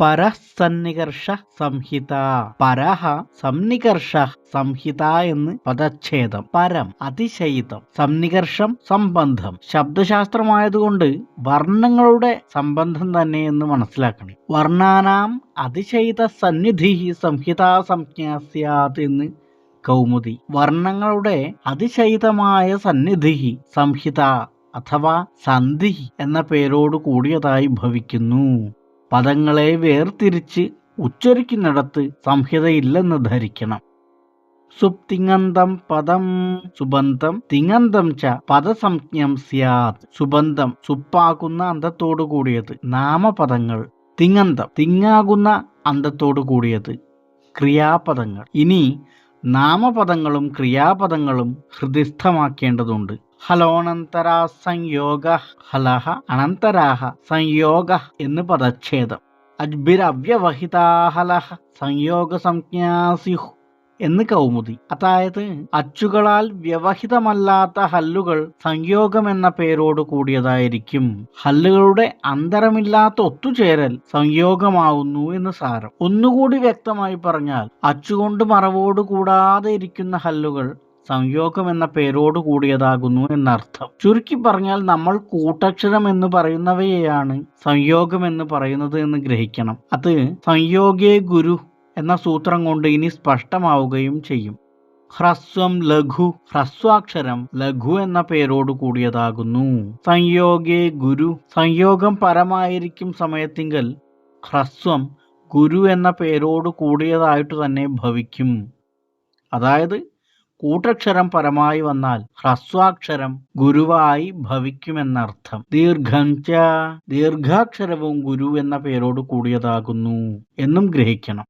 പരസന്നികർഷ സംഹിത പരഹ സംനികർഷ സംഹിത എന്ന് പദച്ഛേദം. പരം അതിശയിതം. സംനികർഷം സംബന്ധം. ശബ്ദശാസ്ത്രമായതുകൊണ്ട് വർണങ്ങളുടെ സംബന്ധം തന്നെ എന്ന് മനസ്സിലാക്കണം. വർണാനാം അതിശയിത സന്നിധി സംഹിതാ സംജ്ഞ സ്യാത് എന്ന് കൗമുദി. വർണങ്ങളുടെ അതിശയിതമായ സന്നിധി സംഹിത അഥവാ സന്ധി എന്ന പേരോട് കൂടിയതായി ഭവിക്കുന്നു. പദങ്ങളെ വേർതിരിച്ച് ഉച്ചരിക്കുന്നിടത്ത് സംഹിതയില്ലെന്ന് ധരിക്കണം. സുപ്തിങ്ങന്തം പദം സുബന്ധം തിങ്ങന്തം ച പദസംജ്ഞം സ്യാത്. സുബന്ധം സുപ്പാകുന്ന അന്തത്തോടു കൂടിയത് നാമപദങ്ങൾ. തിങ്ങന്തം തിങ്ങാകുന്ന അന്തത്തോടു കൂടിയത് ക്രിയാപദങ്ങൾ. ഇനി നാമപദങ്ങളും ക്രിയാപദങ്ങളും ഹൃദിസ്ഥമാക്കേണ്ടതുണ്ട്. ഹലോനന്തരാ സംയോഗ ഹലഹ അനന്തരാഹ സംയോഗ എന്ന് പദച്ഛേദം. അജ്ബിരവ്യവഹിതാഹലഹ സംയോഗ സംജ്ഞാസിഹു എന്ന് കൗമുദി. അതായത് അച്ചുകളാൽ വ്യവഹിതമല്ലാത്ത ഹല്ലുകൾ സംയോഗം എന്ന പേരോട് കൂടിയതായിരിക്കും. ഹല്ലുകളുടെ അന്തരമില്ലാത്ത ഒത്തുചേരൽ സംയോഗമാവുന്നു എന്ന് സാരം. ഒന്നുകൂടി വ്യക്തമായി പറഞ്ഞാൽ അച്ചുകൊണ്ട് മറവോട് കൂടാതെ ഇരിക്കുന്ന ഹല്ലുകൾ സംയോഗം എന്ന പേരോട് കൂടിയതാകുന്നു എന്നർത്ഥം. ചുരുക്കി പറഞ്ഞാൽ നമ്മൾ കൂട്ടക്ഷരം എന്ന് പറയുന്നവയെയാണ് സംയോഗം എന്ന് പറയുന്നത് എന്ന് ഗ്രഹിക്കണം. അത് സംയോഗേ ഗുരു എന്ന സൂത്രം കൊണ്ട് ഇനി സ്പഷ്ടമാവുകയും ചെയ്യും. ഹ്രസ്വം ലഘു ഹ്രസ്വാക്ഷരം ലഘു എന്ന പേരോട് കൂടിയതാകുന്നു. സംയോഗേ ഗുരു സംയോഗം പരമായിരിക്കും സമയത്തിങ്കൽ ഹ്രസ്വം ഗുരു എന്ന പേരോട് കൂടിയതായിട്ട് തന്നെ ഭവിക്കും. അതായത് കൂട്ടക്ഷരം പരമായി വന്നാൽ ഹ്രസ്വാക്ഷരം ഗുരുവായി ഭവിക്കുമെന്നർത്ഥം. ദീർഘം ദീർഘാക്ഷരവും ഗുരു എന്ന പേരോട് കൂടിയതാകുന്നു എന്നും ഗ്രഹിക്കണം.